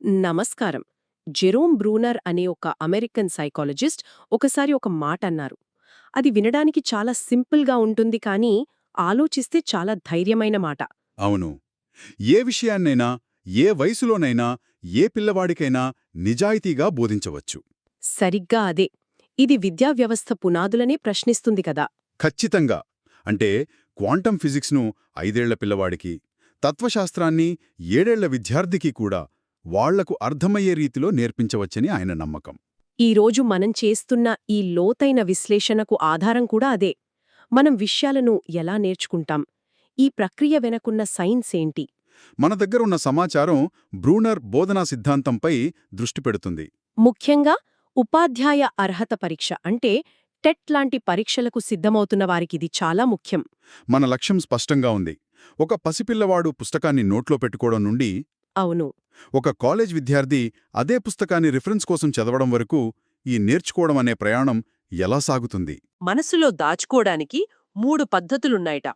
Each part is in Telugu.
నమస్కారం. జెరోమ్ బ్రూనర్ అనే ఒక అమెరికన్ సైకాలజిస్ట్ ఒకసారి ఒక మాట అన్నారు. అది వినడానికి చాలా సింపుల్గా ఉంటుంది కానీ ఆలోచిస్తే చాలా ధైర్యమైన మాట. అవును. ఏ విషయాన్నైనా ఏ వయసులోనైనా ఏ పిల్లవాడికైనా నిజాయితీగా బోధించవచ్చు. సరిగ్గా అదే. ఇది విద్యా వ్యవస్థ పునాదులనే ప్రశ్నిస్తుంది కదా. ఖచ్చితంగా. అంటే క్వాంటం ఫిజిక్స్ను ఐదేళ్ళ పిల్లవాడికి తత్వశాస్త్రాన్ని ఏడేళ్ళ విద్యార్థికి కూడా వాళ్ళకు అర్థమయ్యే రీతిలో నేర్పించవచ్చని ఆయన నమ్మకం. ఈరోజు మనం చేస్తున్న ఈ లోతైన విశ్లేషణకు ఆధారం కూడా అదే. మనం విషయాలను ఎలా నేర్చుకుంటాం? ఈ ప్రక్రియ వెనకున్న సైన్స్ ఏంటి? మన దగ్గరున్న సమాచారం బ్రూనర్ బోధనా సిద్ధాంతంపై దృష్టి పెడుతుంది. ముఖ్యంగా ఉపాధ్యాయ అర్హత పరీక్ష అంటే టెట్ లాంటి పరీక్షలకు సిద్ధమవుతున్న వారికిది చాలా ముఖ్యం. మన లక్ష్యం స్పష్టంగా ఉంది. ఒక పసిపిల్లవాడు పుస్తకాన్ని నోట్లో పెట్టుకోవడం నుండి అవును. ఒక కాలేజ్ విద్యార్థి అదే పుస్తకాన్ని రిఫరెన్స్ కోసం చదవడం వరకు ఈ నేర్చుకోవడం అనే ప్రయాణం ఎలా సాగుతుంది? మనసులో దాచుకోడానికి మూడు పద్ధతులున్నాయట.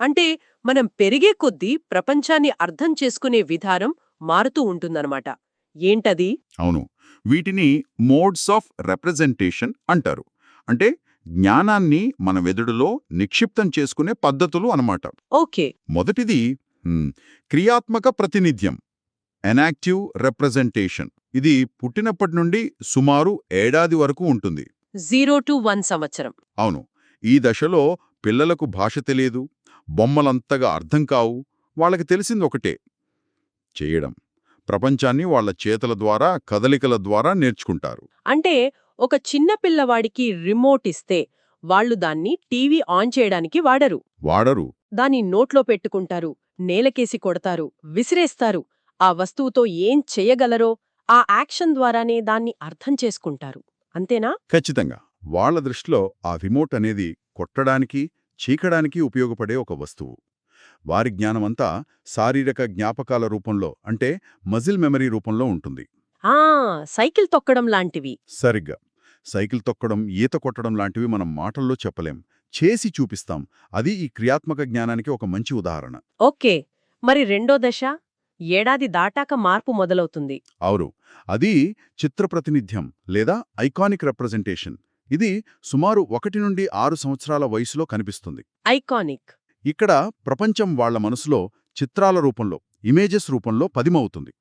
అంటే మనం పెరిగే కొద్దీ ప్రపంచాన్ని అర్థం చేసుకునే విధానం మారుతూ ఉంటుందన్నమాట. ఏంటది? అవును. వీటిని మోడ్స్ ఆఫ్ రిప్రజెంటేషన్ అంటారు. అంటే జ్ఞానాన్ని మన వెదుడులో నిక్షిప్తం చేసుకునే పద్ధతులు అన్నమాట. ఓకే. మొదటిది క్రియాత్మక ప్రతినిధ్యం. ఎనాక్టివ్ రిప్రజెంటేషన్ ఇది పుట్టినప్పటి నుండి సుమారు ఏడాది వరకు ఉంటుంది. జీరో టు వన్ సంవత్సరం. అవును. ఈ దశలో పిల్లలకు భాష తెలియదు. బొమ్మలంతగా అర్థం కావు. వాళ్ళకి తెలిసింది ఒకటే. చేయడం. ప్రపంచాన్ని వాళ్ళ చేతల ద్వారా కదలికల ద్వారా నేర్చుకుంటారు. అంటే ఒక చిన్న పిల్లవాడికి రిమోట్ ఇస్తే వాళ్ళు దాన్ని టీవీ ఆన్ చేయడానికి వాడరు. వాడరు. దాని నోట్లో పెట్టుకుంటారు. నేలకేసి కొడతారు. విసిరేస్తారు. ఆ వస్తువుతో ఏం చెయ్యగలరో ఆ యాక్షన్ ద్వారానే దాన్ని అర్థం చేసుకుంటారు. అంతేనా? ఖచ్చితంగా. వాళ్ళ దృష్టిలో ఆ రిమోట్ అనేది కొట్టడానికి చీకడానికి ఉపయోగపడే ఒక వస్తువు. వారి జ్ఞానమంతా శారీరక జ్ఞాపకాల రూపంలో అంటే మజిల్ మెమరీ రూపంలో ఉంటుంది. ఆ! సైకిల్ తొక్కడం లాంటివి. సరిగ్గా. సైకిల్ తొక్కడం ఈత కొట్టడం లాంటివి మనం మాటల్లో చెప్పలేం. చేసి చూపిస్తాం. అది ఈ క్రియాత్మక జ్ఞానానికి ఒక మంచి ఉదాహరణ. ఓకే. మరి రెండో దశ? ఏడాది దాటాక మార్పు మొదలవుతుంది. అవును. అది చిత్ర ప్రాతినిధ్యం లేదా ఐకానిక్ రిప్రజెంటేషన్. ఇది సుమారు ఒకటి నుండి ఆరు సంవత్సరాల వయసులో కనిపిస్తుంది. ఐకానిక్. ఇక్కడ ప్రపంచం వాళ్ళ మనసులో చిత్రాల రూపంలో ఇమేజెస్ రూపంలో పదిమవుతుంది.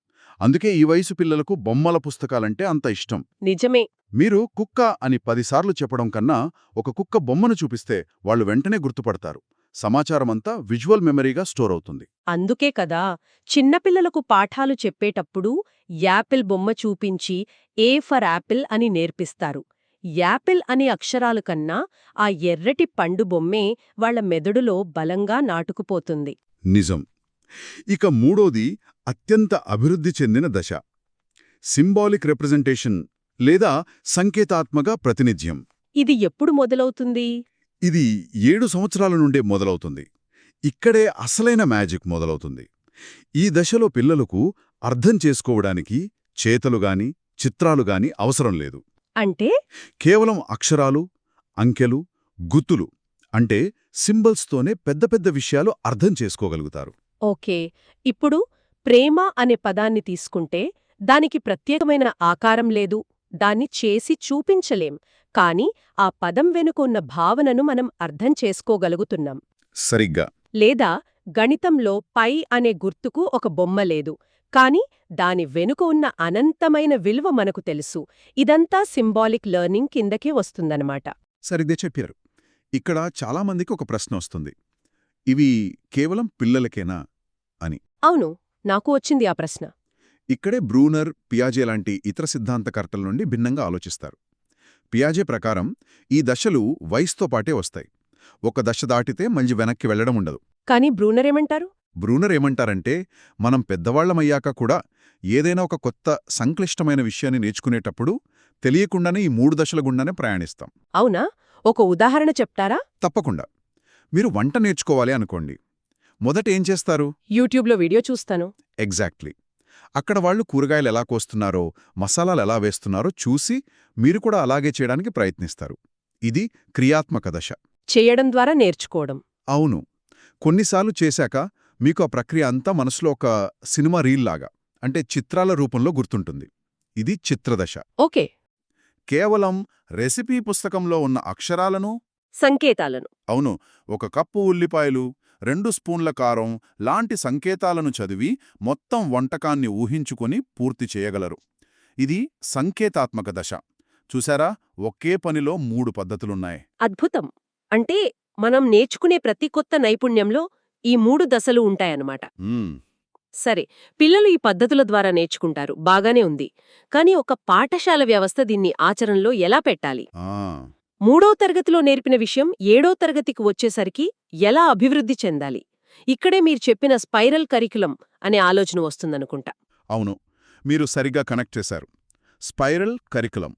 అందుకే ఈ వయసు పిల్లలకు బొమ్మల పుస్తకాలంటే అంత ఇష్టం. నిజమే. మీరు కుక్క అని పదిసార్లు చెప్పడం కన్నా ఒక కుక్క బొమ్మను చూపిస్తే వాళ్ళు వెంటనే గుర్తుపడతారు. సమాచారమంతా విజువల్ మెమరీగా స్టోర్ అవుతుంది. అందుకే కదా చిన్నపిల్లలకు పాఠాలు చెప్పేటప్పుడు యాపిల్ బొమ్మ చూపించి ఏ ఫర్ యాపిల్ అని నేర్పిస్తారు. యాపిల్ అనే అక్షరాలు కన్నా ఆ ఎర్రటి పండు బొమ్మే వాళ్ళ మెదడులో బలంగా నాటుకుపోతుంది. నిజం. ఇక మూడోది అత్యంత అభివృద్ధి చెందిన దశ. సింబాలిక్ రిప్రజెంటేషన్ లేదా సంకేతాత్మక ప్రాతినిధ్యం. ఇది ఎప్పుడు మొదలవుతుంది? ఇది ఏడు సంవత్సరాల నుండే మొదలవుతుంది. ఇక్కడే అసలైన మ్యాజిక్ మొదలవుతుంది. ఈ దశలో పిల్లలకు అర్థం చేసుకోవడానికి చేతలుగాని చిత్రాలుగాని అవసరం లేదు. అంటే? కేవలం అక్షరాలు అంకెలు గుర్తులు అంటే సింబల్స్తోనే పెద్ద పెద్ద విషయాలు అర్థం చేసుకోగలుగుతారు. ఓకే. ఇప్పుడు ప్రేమ అనే పదాన్ని తీసుకుంటే దానికి ప్రత్యేకమైన ఆకారం లేదు. దాన్ని చేసి చూపించలేం. కాని ఆ పదం వెనుక ఉన్న భావనను మనం అర్థం చేసుకోగలుగుతున్నాం. సరిగ్గా. లేదా గణితంలో పై అనే గుర్తుకు ఒక బొమ్మ లేదు కాని దాని వెనుక ఉన్న అనంతమైన విలువ మనకు తెలుసు. ఇదంతా సింబాలిక్ లెర్నింగ్ కిందకే వస్తుందన్నమాట. సరిగ్గా చెప్పారు. ఇక్కడ చాలామందికి ఒక ప్రశ్న వస్తుంది. ఇవి కేవలం పిల్లలకేనా అవును నాకు వచ్చింది ఆ ప్రశ్న. ఇక్కడే బ్రూనర్ పియాజే లాంటి ఇతర సిద్ధాంతకర్తల నుండి భిన్నంగా ఆలోచిస్తారు. పియాజే ప్రకారం ఈ దశలు వయసుతో పాటే వస్తాయి. ఒక దశ దాటితే మళ్ళీ వెనక్కి వెళ్ళడం ఉండదు. కాని బ్రూనరేమంటారు బ్రూనర్ ఏమంటారంటే మనం పెద్దవాళ్ళమయ్యాక కూడా ఏదైనా ఒక కొత్త సంక్లిష్టమైన విషయాన్ని నేర్చుకునేటప్పుడు తెలియకుండానే ఈ మూడు దశల గుండానే ప్రయాణిస్తాం. అవునా? ఒక ఉదాహరణ చెప్తారా? తప్పకుండా. మీరు వంట నేర్చుకోవాలి అనుకోండి. మొదట ఏం చేస్తారు? యూట్యూబ్లో వీడియో చూస్తాను. ఎగ్జాక్ట్లీ. అక్కడ వాళ్ళు కూరగాయలు ఎలా కోస్తున్నారో మసాలాలు ఎలా వేస్తున్నారో చూసి మీరు కూడా అలాగే చేయడానికి ప్రయత్నిస్తారు. ఇది క్రియాత్మక దశ. చేయడం ద్వారా నేర్చుకోవడం. అవును. కొన్నిసార్లు చేశాక మీకు ఆ ప్రక్రియ అంతా మనసులో ఒక సినిమా రీల్ లాగా అంటే చిత్రాల రూపంలో గుర్తుంటుంది. ఇది చిత్రదశ ఓకే. కేవలం రెసిపీ పుస్తకంలో ఉన్న అక్షరాలను సంకేతాలను. అవును. ఒక కప్పు ఉల్లిపాయలు రెండు స్పూన్ల కారం లాంటి సంకేతాలను చదివి మొత్తం వంటకాన్ని ఊహించుకొని పూర్తి చేయగలరు. ఇది సంకేతాత్మక దశ. చూసారా? ఒకే పనిలో మూడు పద్ధతులున్నాయి. అద్భుతం! అంటే మనం నేర్చుకునే ప్రతి కొత్త నైపుణ్యంలో ఈ మూడు దశలు ఉంటాయన్నమాట. సరే పిల్లలు ఈ పద్ధతుల ద్వారా నేర్చుకుంటారు. బాగానే ఉంది. కానీ ఒక పాఠశాల వ్యవస్థ దీన్ని ఆచరణలో ఎలా పెట్టాలి? మూడో తరగతిలో నేర్పిన విషయం ఏడో తరగతికి వచ్చేసరికి ఎలా అభివృద్ధి చెందాలి? ఇక్కడే మీరు చెప్పిన స్పైరల్ కరికులం అనే ఆలోచన వస్తుందనుకుంటా. అవును మీరు సరిగ్గా కనెక్ట్ చేశారు. Spiral curriculum.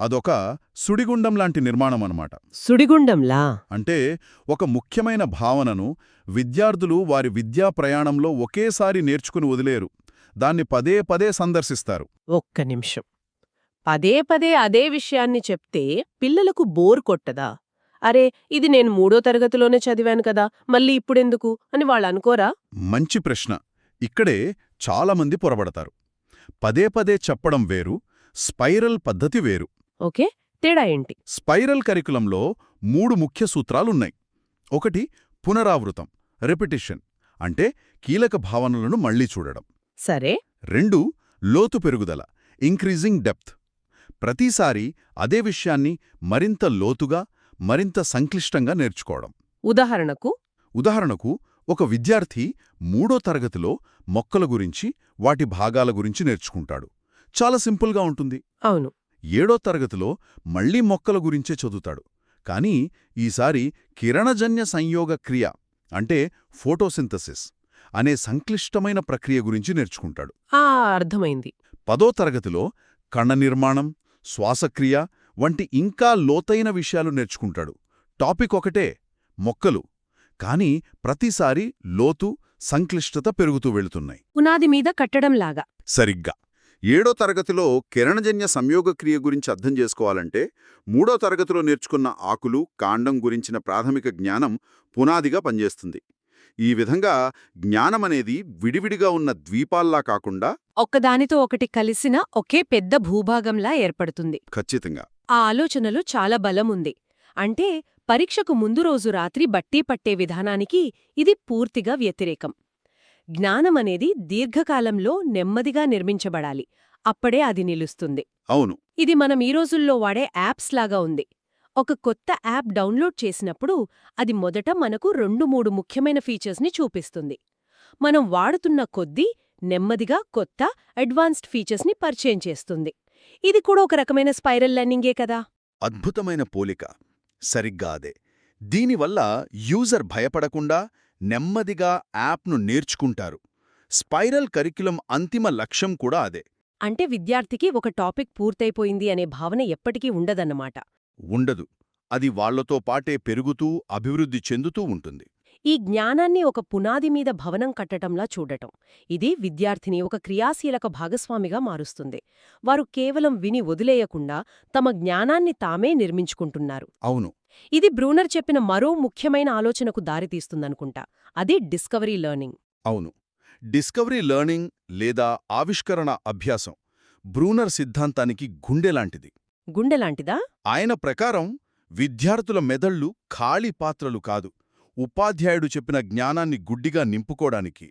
అదొక సుడిగుండం లాంటి నిర్మాణం అన్నమాట. సుడిగుండంలా? అంటే ఒక ముఖ్యమైన భావనను విద్యార్థులు వారి విద్యా ప్రయాణంలో ఒకేసారి నేర్చుకుని వదిలేరు. దాన్ని పదే పదే సందర్శిస్తారు. ఒక్క నిమిషం. పదే పదే అదే విషయాన్ని చెప్తే పిల్లలకు బోర్ కొట్టదా? అరే ఇది నేను మూడో తరగతిలోనే చదివాను కదా మళ్ళీ ఇప్పుడెందుకు? అని వాళ్ళు అనుకోరా? మంచి ప్రశ్న. ఇక్కడే చాలామంది పొరబడతారు. పదే పదే చెప్పడం వేరు స్పైరల్ పద్ధతి వేరు. ఓకే తేడా ఏంటి? స్పైరల్ కరికులంలో మూడు ముఖ్య సూత్రాలున్నాయి. ఒకటి పునరావృతం రెపిటిషన్ అంటే కీలక భావనలను మళ్ళీ చూడడం. సరే. రెండు లోతు పెరుగుదల ఇంక్రీజింగ్ డెప్త్. ప్రతిసారి అదే విషయాన్ని మరింత లోతుగా మరింత సంక్లిష్టంగా నేర్చుకోవడం. ఉదాహరణకు? ఉదాహరణకు ఒక విద్యార్థి మూడో తరగతిలో మొక్కల గురించి వాటి భాగాల గురించి నేర్చుకుంటాడు. చాలా సింపుల్గా ఉంటుంది. అవును. ఏడో తరగతిలో మళ్ళీ మొక్కల గురించే చదువుతాడు. కానీ ఈసారి కిరణజన్య సంయోగ క్రియ అంటే ఫోటోసింథసిస్ అనే సంక్లిష్టమైన ప్రక్రియ గురించి నేర్చుకుంటాడు. అర్థమైంది. పదో తరగతిలో కణ నిర్మాణం శ్వాసక్రియ వంటి ఇంకా లోతైన విషయాలు నేర్చుకుంటాడు. టాపిక్ ఒకటే మొక్కలు. కానీ ప్రతిసారి లోతు సంక్లిష్టత పెరుగుతూ వెళుతున్నాయి. పునాది మీద కట్టడంలాగా సరిగ్గా. ఏడో తరగతిలో కిరణజన్య సంయోగక్రియ గురించి అర్థం చేసుకోవాలంటే మూడో తరగతిలో నేర్చుకున్న ఆకులు కాండం గురించిన ప్రాథమిక జ్ఞానం పునాదిగా పనిచేస్తుంది. ఈ విధంగా జ్ఞానమనేది విడివిడిగా ఉన్న ద్వీపాల్లా కాకుండా ఒక్కదానితో ఒకటి కలిసిన ఒకే పెద్ద భూభాగంలా ఏర్పడుతుంది. ఖచ్చితంగా. ఆ ఆలోచనలో చాలా బలముంది. అంటే పరీక్షకు ముందు రోజు రాత్రి బట్టీ పట్టే విధానానికి ఇది పూర్తిగా వ్యతిరేకం. జ్ఞానమనేది దీర్ఘకాలంలో నెమ్మదిగా నిర్మించబడాలి. అప్పుడే అది నిలుస్తుంది. అవును. ఇది మనం ఈ రోజుల్లో వాడే యాప్స్ లాగా ఉంది. ఒక కొత్త యాప్ డౌన్లోడ్ చేసినప్పుడు అది మొదట మనకు రెండు మూడు ముఖ్యమైన ఫీచర్స్ని చూపిస్తుంది. మనం వాడుతున్న కొద్దీ నెమ్మదిగా కొత్త అడ్వాన్స్డ్ ఫీచర్స్ని పరిచయం చేస్తుంది. ఇది కూడా ఒక రకమైన స్పైరల్ లెర్నింగే కదా? అద్భుతమైన పోలిక. సరిగ్గా అదే. దీనివల్ల యూజర్ భయపడకుండా నెమ్మదిగా యాప్ను నేర్చుకుంటారు. స్పైరల్ కరిక్యులం అంతిమ లక్ష్యం కూడా అదే. అంటే విద్యార్థికి ఒక టాపిక్ పూర్తయిపోయింది అనే భావన ఎప్పటికీ ఉండదన్నమాట. ఉండదు. అది వాళ్ళతో పాటే పెరుగుతూ అభివృద్ధి చెందుతూ ఉంటుంది. ఈ జ్ఞానాన్ని ఒక పునాది మీద భవనం కట్టటంలా చూడటం. ఇది విద్యార్థిని ఒక క్రియాశీలక భాగస్వామిగా మారుస్తుంది. వారు కేవలం విని వదిలేయకుండా తమ జ్ఞానాన్ని తామే నిర్మించుకుంటున్నారు. అవును. ఇది బ్రూనర్ చెప్పిన మరో ముఖ్యమైన ఆలోచనకు దారితీస్తుందనుకుంటా. అదే డిస్కవరీ లెర్నింగ్. అవును. డిస్కవరీ లెర్నింగ్ లేదా ఆవిష్కరణ అభ్యాసం బ్రూనర్ సిద్ధాంతానికి గుండెలాంటిది గుండెలాంటిదా? ఆయన ప్రకారం విద్యార్థుల మెదళ్ళు ఖాళీ పాత్రలు కాదు. ఉపాధ్యాయుడు చెప్పిన జ్ఞానాన్ని గుడ్డిగా నింపుకోడానికి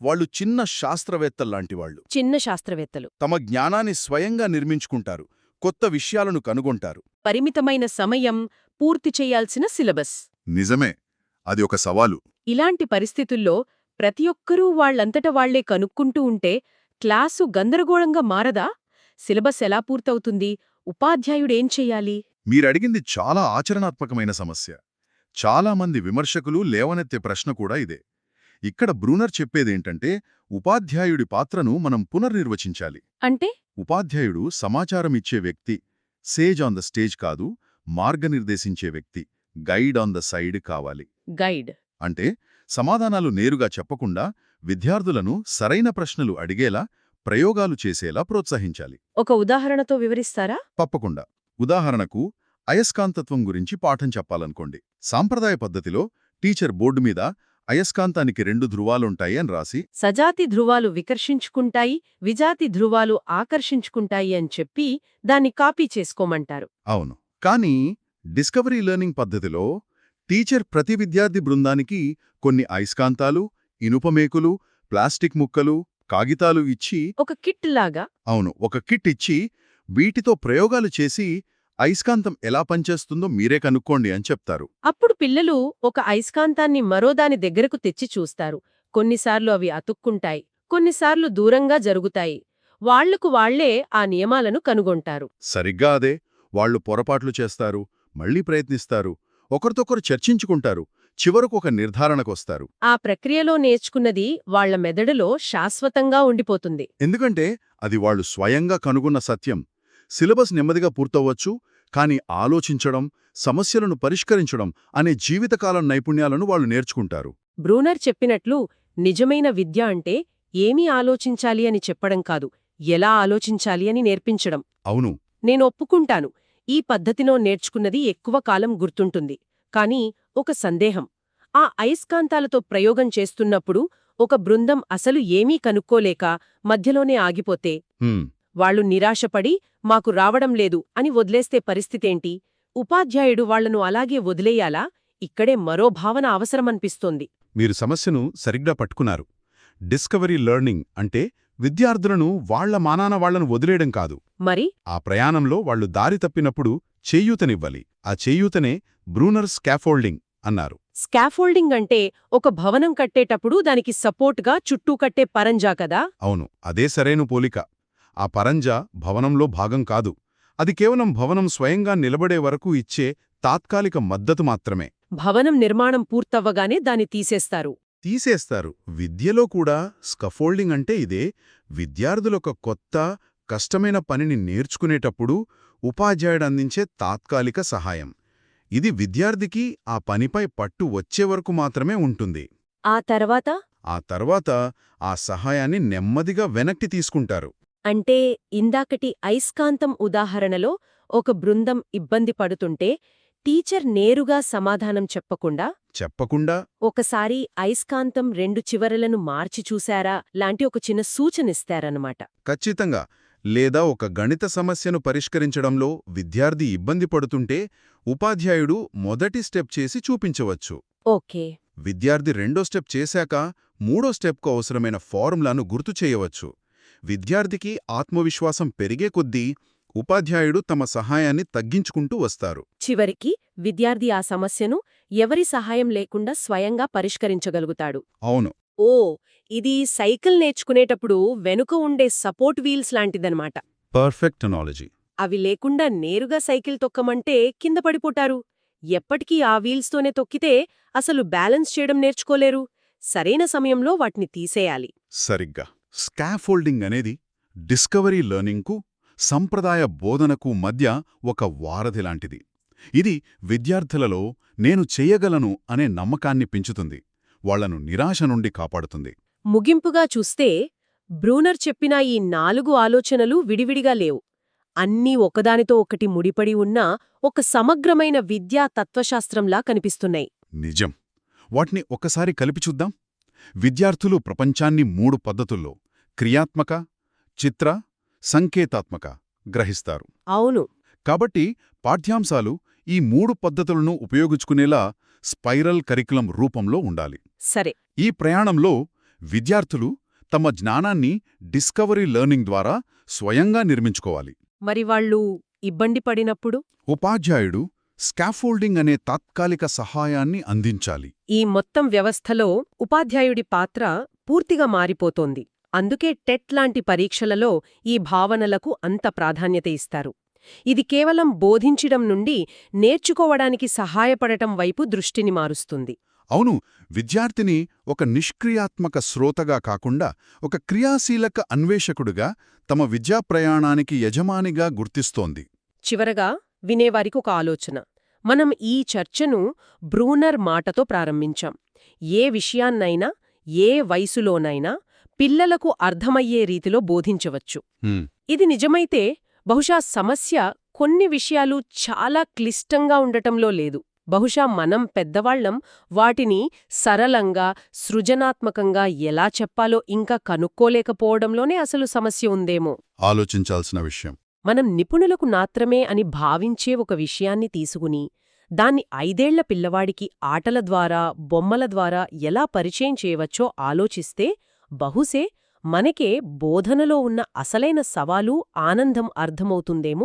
వాళ్ళు చిన్న శాస్త్రవేత్తల్లాంటివాళ్ళు చిన్న శాస్త్రవేత్తలు. తమ జ్ఞానాన్ని స్వయంగా నిర్మించుకుంటారు. కొత్త విషయాలను కనుగొంటారు. పరిమితమైన సమయం పూర్తి చేయాల్సిన సిలబస్. నిజమే. అది ఒక సవాలు. ఇలాంటి పరిస్థితుల్లో ప్రతి ఒక్కరూ వాళ్ళంతట వాళ్ళే కనుక్కుంటూ ఉంటే క్లాసు గందరగోళంగా మారదా? సిలబస్ ఎలా పూర్తవుతుంది? ఉపాధ్యాయుడేం చెయ్యాలి? మీరడిగింది చాలా ఆచరణాత్మకమైన సమస్య. చాలామంది విమర్శకులు లేవనెత్తే ప్రశ్న కూడా ఇదే. ఇక్కడ బ్రూనర్ చెప్పేదేంటంటే ఉపాధ్యాయుడి పాత్రను మనం పునర్నిర్వచించాలి. అంటే? ఉపాధ్యాయుడు సమాచారం ఇచ్చే వ్యక్తి సేజ్ ఆన్ ద స్టేజ్ కాదు మార్గనిర్దేశించే వ్యక్తి గైడ్ ఆన్ ద సైడ్ కావాలి. గైడ్. అంటే సమాధానాలు నేరుగా చెప్పకుండా విద్యార్థులను సరైన ప్రశ్నలు అడిగేలా ప్రయోగాలు చేసేలా ప్రోత్సహించాలి. ఒక ఉదాహరణతో వివరిస్తారా? తప్పకుండా. ఉదాహరణకు అయస్కాంతత్వం గురించి పాఠం చెప్పాలనుకోండి. సాంప్రదాయ పద్ధతిలో టీచర్ బోర్డు మీద అయస్కాంతానికి రెండు ధృవాలుంటాయి అని రాసి సజాతి ధృవాలు వికర్షించుకుంటాయి విజాతి ధృవాలు ఆకర్షించుకుంటాయి అని చెప్పి దాన్ని కాపీ చేసుకోమంటారు. అవును. కానీ డిస్కవరీ లెర్నింగ్ పద్ధతిలో టీచర్ ప్రతి విద్యార్థి బృందానికి కొన్ని అయస్కాంతాలు ఇనుపమేకులు ప్లాస్టిక్ ముక్కలు కాగితాలు ఇచ్చి ఒక కిట్ లాగా. అవును ఒక కిట్ ఇచ్చి వీటితో ప్రయోగాలు చేసి అయస్కాంతం ఎలా పనిచేస్తుందో మీరే కనుక్కోండి అని చెప్తారు. అప్పుడు పిల్లలు ఒక అయస్కాంతాన్ని మరోదాని దగ్గరకు తెచ్చి చూస్తారు. కొన్నిసార్లు అవి అతుక్కుంటాయి కొన్నిసార్లు దూరంగా జరుగుతాయి. వాళ్ళకు వాళ్ళే ఆ నియమాలను కనుగొంటారు. సరిగ్గా అదే వాళ్ళు పొరపాట్లు చేస్తారు మళ్ళీ ప్రయత్నిస్తారు ఒకరితొకరు చర్చించుకుంటారు. చివరకు ఒక నిర్ధారణకొస్తారు. ఆ ప్రక్రియలో నేర్చుకున్నది వాళ్ళ మెదడులో శాశ్వతంగా ఉండిపోతుంది. ఎందుకంటే అది వాళ్ళు స్వయంగా కనుగొన్న సత్యం. సిలబస్ నెమ్మదిగా పూర్తవ్వచ్చు కానీ ఆలోచించడం సమస్యలను పరిష్కరించడం అనే జీవితకాలం నైపుణ్యాలను వాళ్ళు నేర్చుకుంటారు. బ్రూనర్ చెప్పినట్లు నిజమైన విద్య అంటే ఏమీ ఆలోచించాలి అని చెప్పడం కాదు ఎలా ఆలోచించాలి అని నేర్పించడం. అవును. నేను ఒప్పుకుంటాను ఈ పద్ధతిలో నేర్చుకున్నది ఎక్కువ కాలం గుర్తుంటుంది కానీ ఒక సందేహం. ఆ అయస్కాంతాలతో ప్రయోగం చేస్తున్నప్పుడు ఒక బృందం అసలు ఏమీ కనుక్కోలేక మధ్యలోనే ఆగిపోతే వాళ్ళు నిరాశపడి మాకు రావడం లేదు అని వదిలేస్తే పరిస్థితేంటి? ఉపాధ్యాయుడు వాళ్ళను అలాగే వదిలేయాలా? ఇక్కడే మరో భావన అవసరమనిపిస్తోంది. మీరు సమస్యను సరిగ్గా పట్టుకున్నారు. డిస్కవరీ లెర్నింగ్ అంటే విద్యార్థులను వాళ్ళ మానాన వాళ్ళను వదిలేయడం కాదు. మరి? ఆ ప్రయాణంలో వాళ్ళు దారి తప్పినప్పుడు చేయూతనివ్వాలి. ఆ చేయూతనే బ్రూనర్ స్కాఫోల్డింగ్. అన్నారు. స్కాఫోల్డింగ్ అంటే ఒక భవనం కట్టేటప్పుడు దానికి సపోర్ట్గా చుట్టూ కట్టే పరంజా కదా? అవును అదే సరైన పోలిక. ఆ పరంజా భవనంలో భాగం కాదు. అది కేవలం భవనం స్వయంగా నిలబడే వరకు ఇచ్చే తాత్కాలిక మద్దతు మాత్రమే. భవనం నిర్మాణం పూర్తవ్వగానే దాన్ని తీసేస్తారు. తీసేస్తారు. విద్యలో కూడా స్కఫోల్డింగ్ అంటే ఇదే. విద్యార్థులొక కొత్త కష్టమైన పనిని నేర్చుకునేటప్పుడు ఉపాధ్యాయుడు అందించే తాత్కాలిక సహాయం. ఇది విద్యార్థికి ఆ పనిపై పట్టు వచ్చే వరకు మాత్రమే ఉంటుంది. ఆ తర్వాత? ఆ తర్వాత ఆ సహాయాన్ని నెమ్మదిగా వెనక్కి తీసుకుంటారు. అంటే ఇందాకటి అయస్కాంతం ఉదాహరణలో ఒక బృందం ఇబ్బంది పడుతుంటే టీచర్ నేరుగా సమాధానం చెప్పకుండా? చెప్పకుండా? ఒకసారి అయస్కాంతం రెండు చివరలను మార్చి చూశారా? లాంటి ఒక చిన్న సూచనిస్తారన్నమాట ఖచ్చితంగా. లేదా ఒక గణిత సమస్యను పరిష్కరించడంలో విద్యార్థి ఇబ్బంది పడుతుంటే ఉపాధ్యాయుడు మొదటి స్టెప్ చేసి చూపించవచ్చు. ఓకే. విద్యార్థి రెండో స్టెప్ చేశాక మూడో స్టెప్కు అవసరమైన ఫార్ములాను గుర్తు చేయవచ్చు. విద్యార్థికి ఆత్మవిశ్వాసం పెరిగే కొద్దీ ఉపాధ్యాయుడు తమ సహాయాన్ని తగ్గించుకుంటూ వస్తారు. చివరికి విద్యార్థి ఆ సమస్యను ఎవరి సహాయం లేకుండా స్వయంగా పరిష్కరించగలుగుతాడు. అవును. ఓ ఇది సైకిల్ నేర్చుకునేటప్పుడు వెనుక ఉండే సపోర్ట్ వీల్స్ లాంటిదన్నమాట. Perfect analogy. అవి లేకుండా నేరుగా సైకిల్ తొక్కమంటే కింద పడిపోతారు. ఎప్పటికీ ఆ వీల్స్తోనే తొక్కితే అసలు బ్యాలెన్స్ చేయడం నేర్చుకోలేరు. సరైన సమయంలో వాటిని తీసేయాలి. సరిగ్గా. స్కాఫోల్డింగ్ అనేది డిస్కవరీ లెర్నింగ్కు సంప్రదాయ బోధనకు మధ్య ఒక వారధి లాంటిది. ఇది విద్యార్థులలో నేను చెయ్యగలను అనే నమ్మకాన్ని పెంచుతుంది. వాళ్ళను నిరాశ నుండి కాపాడుతుంది. ముగింపుగా చూస్తే బ్రూనర్ చెప్పిన ఈ నాలుగు ఆలోచనలు విడివిడిగా లేవు. అన్నీ ఒకదానితో ఒకటి ముడిపడి ఉన్న ఒక సమగ్రమైన విద్యా తత్వశాస్త్రంలా కనిపిస్తున్నాయి. నిజం. వాటిని ఒక్కసారి కలిపి చూద్దాం. విద్యార్థులు ప్రపంచాన్ని మూడు పద్ధతుల్లో క్రియాత్మక చిత్ర సంకేతాత్మక గ్రహిస్తారు. అవును. కాబట్టి పాఠ్యాంశాలు ఈ మూడు పద్ధతులను ఉపయోగించుకునేలా స్పైరల్ కరికులం రూపంలో ఉండాలి. సరే. ఈ ప్రయాణంలో విద్యార్థులు తమ జ్ఞానాన్ని డిస్కవరీ లెర్నింగ్ ద్వారా స్వయంగా నిర్మించుకోవాలి. మరి వాళ్ళు ఇబ్బంది పడినప్పుడు? ఉపాధ్యాయుడు స్కాఫోల్డింగ్ అనే తాత్కాలిక సహాయాన్ని అందించాలి. ఈ మొత్తం వ్యవస్థలో ఉపాధ్యాయుడి పాత్ర పూర్తిగా మారిపోతోంది. అందుకే టెట్ లాంటి పరీక్షలలో ఈ భావనలకు అంత ప్రాధాన్యత ఇస్తారు. ఇది కేవలం బోధించడం నుండి నేర్చుకోవడానికి సహాయపడటం వైపు దృష్టిని మారుస్తుంది. అవును విద్యార్థిని ఒక నిష్క్రియాత్మక శ్రోతగా కాకుండా ఒక క్రియాశీలక అన్వేషకుడుగా తమ విద్యా ప్రయాణానికి యజమానిగా గుర్తిస్తోంది. చివరగా వినేవారికి ఒక ఆలోచన. మనం ఈ చర్చను బ్రూనర్ మాటతో ప్రారంభించాం. ఏ విషయాన్నైనా ఏ వయసులోనైనా పిల్లలకు అర్థమయ్యే రీతిలో బోధించవచ్చు. ఇది నిజమైతే బహుశా సమస్య కొన్ని విషయాలు చాలా క్లిష్టంగా ఉండటంలో లేదు. బహుశా మనం పెద్దవాళ్ళం వాటిని సరళంగా సృజనాత్మకంగా ఎలా చెప్పాలో ఇంకా కనుక్కోలేకపోవడంలోనే అసలు సమస్య ఉందేమో. ఆలోచించాల్సిన విషయం. మనం నిపుణులకు మాత్రమే అని భావించే ఒక విషయాన్ని తీసుకుని దాన్ని ఐదేళ్ళ పిల్లవాడికి ఆటల ద్వారా బొమ్మల ద్వారా ఎలా పరిచయం చేయవచ్చో ఆలోచిస్తే బహుశే మనకే బోధనలో ఉన్న అసలైన సవాలు ఆనందం అర్థమవుతుందేమో